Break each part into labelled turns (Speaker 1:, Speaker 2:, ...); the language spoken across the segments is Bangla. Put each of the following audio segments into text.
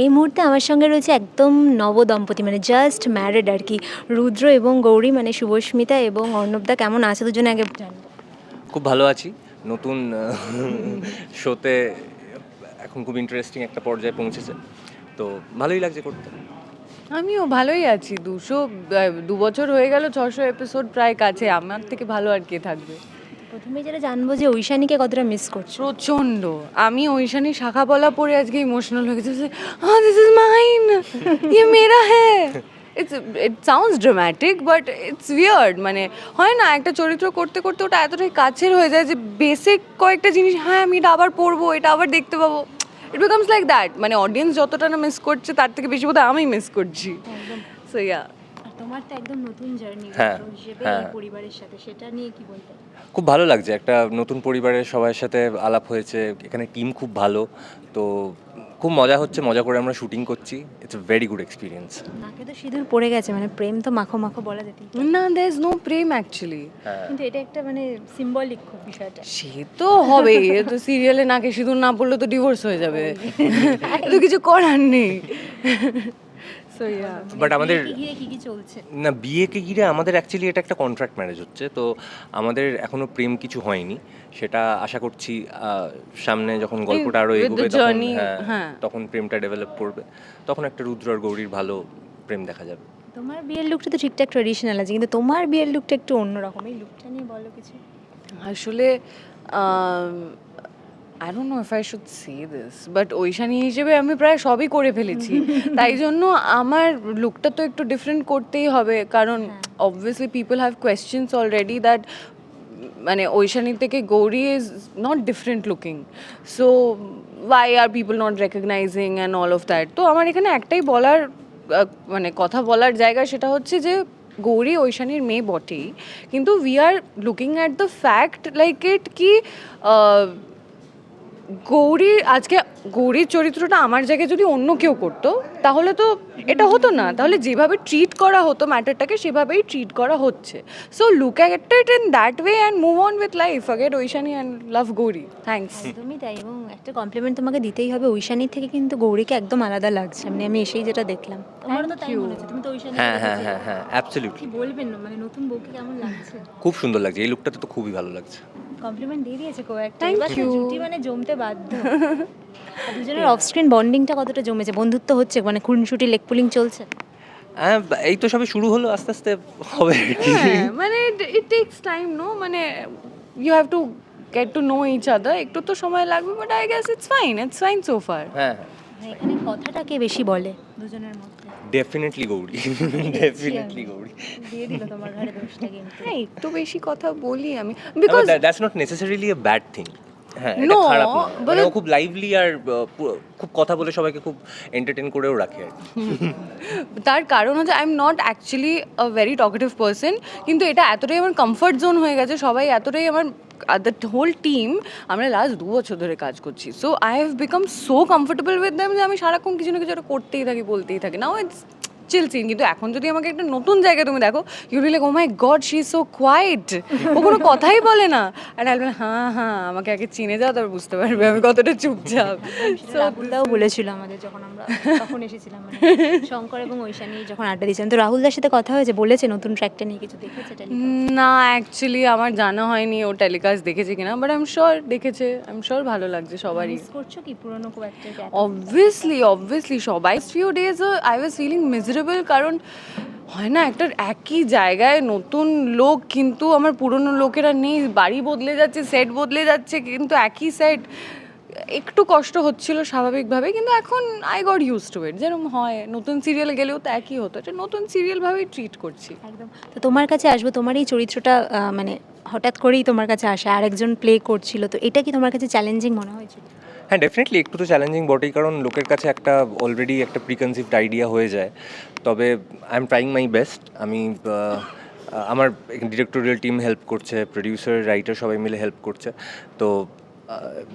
Speaker 1: এই মুহূর্তে আমার সঙ্গে রয়েছে একদম নব দম্পতি মানে জাস্ট ম্যারেড আর কি। রুদ্র এবং গৌরী মানে শুভস্মিতা এবং অর্ণবদা কেমন আছে দুজনে আগে
Speaker 2: খুব ভালো আছি। নতুন শোতে এখন খুব ইন্টারেস্টিং একটা পর্যায়ে পৌঁছেছে। তো ভালোই লাগছে করতে।
Speaker 3: আমিও ভালোই আছি। দুশো দু বছর হয়ে গেল ছশো এপিসোড প্রায় কাছে। আমার থেকে ভালো আর কে থাকবে?
Speaker 1: প্রথমে যেটা জানব যে ঐশানীকে কতটা মিস করছ।
Speaker 3: প্রচণ্ড। আমি ঐশানী শাখা বলা পরে আজকে ইমোশনাল হয়ে গেছি হ্যাঁ দিস ইজ মাইন ইয়ে মেরা হ্যাঁ it's it sounds dramatic but it's weird মানে হয় না একটা চরিত্র করতে করতে ওটা এতটাই কাছের হয়ে যায় যে বেসিক কয়েকটা জিনিস হ্যাঁ আমি এটা আবার পড়ব এটা আবার দেখতে পাবো। ইট বিকামস লাইক দ্যাট মানে অডিয়েন্স যতটা না মিস করছে তার থেকে বেশি বোধহয় আমি মিস করছি। সো ইয়া
Speaker 1: তোমার তো একদম নতুন জার্নি
Speaker 2: হ্যাঁ,
Speaker 1: হিসেবে
Speaker 2: হ্যাঁ।
Speaker 1: পরিবারের সাথে সেটা নিয়ে কি বলতে?
Speaker 2: খুব ভালো লাগছে। একটা নতুন পরিবারের সবার সাথে আলাপ হয়েছে। এখানে টিম খুব ভালো। তো খুব মজা হচ্ছে। মজা করে আমরা শুটিং করছি। ইটস ভেরি গুড এক্সপিরিয়েন্স
Speaker 1: নাকে তো সিঁদুর পড়ে গেছে। মানে প্রেম তো মাখো মাখো বলা পারে।
Speaker 3: না there is no prem actually
Speaker 2: হ্যাঁ।
Speaker 1: কিন্তু এটা একটা মানে সিম্বলিক খুব বিষয়টা।
Speaker 3: সে তো হবে। তো সিরিয়ালে নাকে সিঁদুর না পড়লে তো ডিভোর্স হয়ে যাবে। তো কিছু করার নেই। সো ইয়া
Speaker 2: বাট আমাদের
Speaker 1: বিয়েকে কি কি চলছে?
Speaker 2: না বিয়েকে ঘিরে আমাদের অ্যাকচুয়ালি এটা একটা কন্ট্রাক্ট ম্যারেজ হচ্ছে। তো আমাদের এখনও প্রেম কিছু হয়নি। সেটা আশা করছি সামনে যখন গল্পটা
Speaker 3: আরও
Speaker 2: এগোবে তখন হ্যাঁ,
Speaker 3: হ্যাঁ।
Speaker 2: তখন প্রেমটা ডেভেলপ করবে। তখন একটা রুদ্র আর গৌরীর ভালো প্রেম দেখা যাবে।
Speaker 1: তোমার বিয়ের লুকটা তো ঠিকঠাক ট্রেডিশনাল আছে কিন্তু তোমার বিয়ের লুকটা একটু অন্যরকম। এই লুকটা নিয়ে বলো কিছু।
Speaker 3: আসলে I don't know if I should say this but Oishani হিসেবে আমি প্রায় সবই করে ফেলেছি। তাই জন্য আমার লুকটা তো একটু ডিফারেন্ট করতেই হবে কারণ obviously people have questions already that মানে ওইশানি থেকে Gauri is not different looking so why are people not recognizing and all of that তো আমার এখানে একটাই বলার মানে কথা বলার জায়গা সেটা হচ্ছে যে গৌরী ঐশানীর মেয়ে বটেই কিন্তু we are looking at the fact like it কি আহ, গৌরী আজকে গৌরীর চরিত্রটা আমার জায়গায় যদি অন্য কেউ করতো তাহলে তো এটা হতো না। তাহলে যেভাবে ট্রিট করা হতো ম্যাটারটাকে সেভাবেই ট্রিট করা হচ্ছে। So look at it in that way and move on with life আগেট Oishani and love Gauri thanks
Speaker 1: একদমই তাই এবং একটা কমপ্লিমেন্ট তোমাকে দিতেই হবে। ঐশানীর থেকে কিন্তু গৌরীকে একদম আলাদা লাগছে। মানে আমি এসেই যেটা দেখলাম। তো তাই মনে হচ্ছে। তুমি তো ঐশানী
Speaker 2: হ্যাঁ হ্যাঁ হ্যাঁ হ্যাঁ অ্যাবসলিউটলি
Speaker 1: কি বলবেন? না মানে নতুন বউকে কেমন লাগছে?
Speaker 2: খুব সুন্দর লাগছে। এই লুকটাতে তো খুবই ভালো লাগছে।
Speaker 1: কমপ্লিমেন্ট দিয়ে দিয়েছে কো একটা। এবার তো জুটি মানে জমতে বাধ্য। আর দুজনের অফ স্ক্রিন বন্ডিংটা কতটা জমেছে? বন্ধুত্ব হচ্ছে মানে খুনসুটি লেগ পুলিং চলছে?
Speaker 2: হ্যাঁ এই তো সবে শুরু হলো আস্তে আস্তে হবে
Speaker 3: হ্যাঁ মানে ইট টেকস টাইম নো মানে you have to get to know each other একটু তো সময় লাগবে but I guess it's fine it's fine so far
Speaker 2: হ্যাঁ।
Speaker 1: এখানে কথাটা কে বেশি বলে? দুজনের মধ্যে।
Speaker 2: ডেফিনেটলি গৌরী। ডেফিনেটলি গৌরী।
Speaker 1: দিয়ে দিল তোমার ঘরে দোষটা কিন্তু।
Speaker 3: হ্যাঁ একটু বেশি কথা বলি আমি। Because
Speaker 2: that's not necessarily a bad thing হ্যাঁ এটা
Speaker 3: No,
Speaker 2: খারাপ না।
Speaker 3: but
Speaker 2: মানে ও খুব লাইভলি আর আহ, পু- খুব কথা বলে সবাইকে খুব এন্টারটেন করেও রাখে আর কি।
Speaker 3: তার কারণ হচ্ছে I am not actually a very talkative person কিন্তু এটা এতটাই আমার কমফর্ট জোন হয়ে গেছে সবাই এতটাই আমার দ্য হোল টিম আমরা লাস্ট দু বছর ধরে কাজ করছি। So I have become so comfortable with them যে আমি সারাক্ষণ কিছু না কিছু একটা করতেই থাকি বলতেই থাকি। নাও ইটস চিল সিন কিন্তু এখন যদি আমাকে একটা নতুন জায়গায় তুমি দেখো you like oh my god she so quiet ও কোনো কথাই বলে না। আর আই হ্যাঁ হ্যাঁ আমাকে আগে চিনে যাও তারপর বুঝতে পারবে আমি কতটা চুপচাপ.
Speaker 1: রাহুলদাও বলেছিল আমাদের যখন আমরা তখন এসেছিলাম মানে শঙ্কর এবং ঐশানী যখন আড্ডা দিয়েছিলাম তো রাহুলদার সাথে কথা হয়েছে বলেছে নতুন ট্র্যাকটা নিয়ে কিছু দেখেছে
Speaker 3: না অ্যাকচুয়ালি আমার জানা হয়নি ও টেলিকাস্ট দেখেছে কিনা বাট আই এম শিওর দেখেছে। আই এম শিওর ভালো লাগছে সবারই।
Speaker 1: মিস করছ কি পুরনো
Speaker 3: অবভিয়াসলি অবভিয়াসলি সবাই few days I was feeling miserable কারণ হয় না, একটা একই জায়গায় নতুন লোক কিন্তু আমার পুরনো লোকেরা নেই, বাড়ি বদলে যাচ্ছে সেট বদলে যাচ্ছে, কিন্তু একই সেট একটু কষ্ট হচ্ছিল স্বাভাবিকভাবে, কিন্তু এখন I got use to it যেরকম হয়, নতুন সিরিয়াল গেলেও তো একই হতো, এটা নতুন সিরিয়ালভাবেই ট্রিট করছি।
Speaker 1: একদম, তো তোমার কাছে আসব, তোমার এই চরিত্রটা মানে হঠাৎ করেই তোমার কাছে আসে, আরেকজন প্লে করছিল, তো এটা কি তোমার কাছে চ্যালেঞ্জিং মনে হয়েছিল?
Speaker 2: হ্যাঁ ডেফিনেটলি একটু তো চ্যালেঞ্জিং বটেই কারণ লোকের কাছে একটা অলরেডি একটা প্রিকনসিভড আইডিয়া হয়ে যায়। তবে I am trying my best আমি আমার ডিরেক্টোরিয়াল টিম হেল্প করছে প্রডিউসার রাইটার সবাই মিলে হেল্প করছে। তো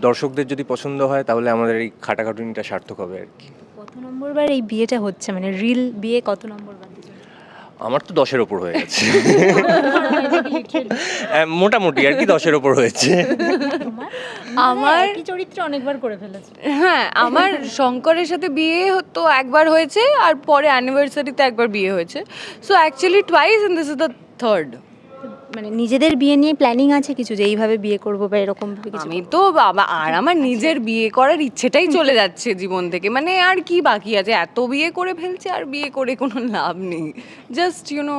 Speaker 2: দর্শকদের যদি পছন্দ হয় তাহলে আমাদের এই খাটাখাটুনিটা সার্থক হবে আর কি।
Speaker 1: কত নম্বর বার এই বিয়েটা হচ্ছে? মানে রিল বিয়ে কত নম্বরবার?
Speaker 2: আমার তো দশের ওপর হয়ে গেছে। হ্যাঁ, মোটামুটি আর কি দশের ওপর হয়েছে।
Speaker 1: তোমার?
Speaker 3: আমার
Speaker 1: একই চরিত্র অনেকবার করে ফেলেছে।
Speaker 3: হ্যাঁ আমার শঙ্করের সাথে বিয়ে তো একবার হয়েছে আর পরে অ্যানিভার্সারিতে একবার বিয়ে হয়েছে। So actually twice and this is the third
Speaker 1: মানে নিজেদের বিয়ে নিয়ে প্ল্যানিং আছে কিছু যে এইভাবে বিয়ে করব বা এরকম ভাবে কিছু
Speaker 3: আমি তো বাবা আর আমার নিজের বিয়ে করার ইচ্ছেটাই চলে যাচ্ছে জীবন থেকে। মানে আর কি বাকি আছে? এত বিয়ে করে ফেলছে আর বিয়ে করে কোনো লাভ নেই। Just you know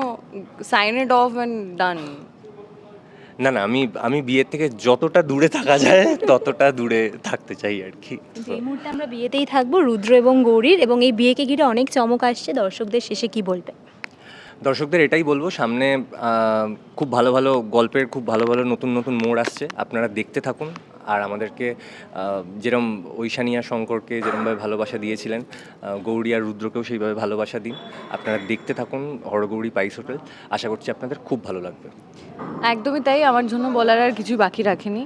Speaker 3: sign it off and done
Speaker 2: না না আমি আমি বিয়ের থেকে যতটা দূরে থাকা যায় ততটা দূরে থাকতে চাই আর কি।
Speaker 1: যে এই মুহূর্তে আমরা বিয়েতেই থাকব রুদ্র এবং গৌরীর এবং এই বিয়েকে ঘিরে অনেক চমক আসছে। দর্শকদের শেষে কি বলবে?
Speaker 2: দর্শকদের এটাই বলব সামনে খুব ভালো ভালো গল্পের খুব ভালো ভালো নতুন নতুন মোড় আসছে। আপনারা দেখতে থাকুন। আর আমাদেরকে যেরম ঐশানিয়া শঙ্করকে যেরমভাবে ভালোবাসা দিয়েছিলেন গৌরী আর রুদ্রকেও সেইভাবে ভালোবাসা দিন। আপনারা দেখতে থাকুন হরগৌরী পাইস হোটেল। আশা করছি আপনাদের খুব ভালো লাগবে।
Speaker 3: একদমই তাই, আমার জন্য বলার আর কিছুই বাকি রাখেনি।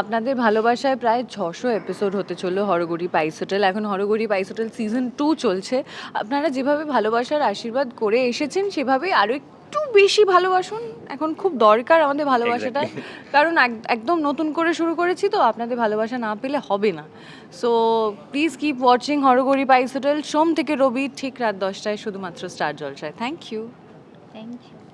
Speaker 3: আপনাদের ভালোবাসায় প্রায় ছশো এপিসোড হতে চলল হরগড়ি পাইস হোটেল। এখন হরগড়ি পাইস হোটেল সিজন টু চলছে। আপনারা যেভাবে ভালোবাসার আশীর্বাদ করে এসেছেন, সেভাবেই আরও একটু বেশি ভালোবাসুন। এখন খুব দরকার আমাদের ভালোবাসাটা। কারণ এক- একদম নতুন করে শুরু করেছি তো আপনাদের ভালোবাসা না পেলে হবে না। So please keep watching Hargouri pice hotel সোম থেকে রবি ঠিক রাত দশটায় শুধুমাত্র স্টার জলসায় থ্যাংক ইউ
Speaker 1: থ্যাংক ইউ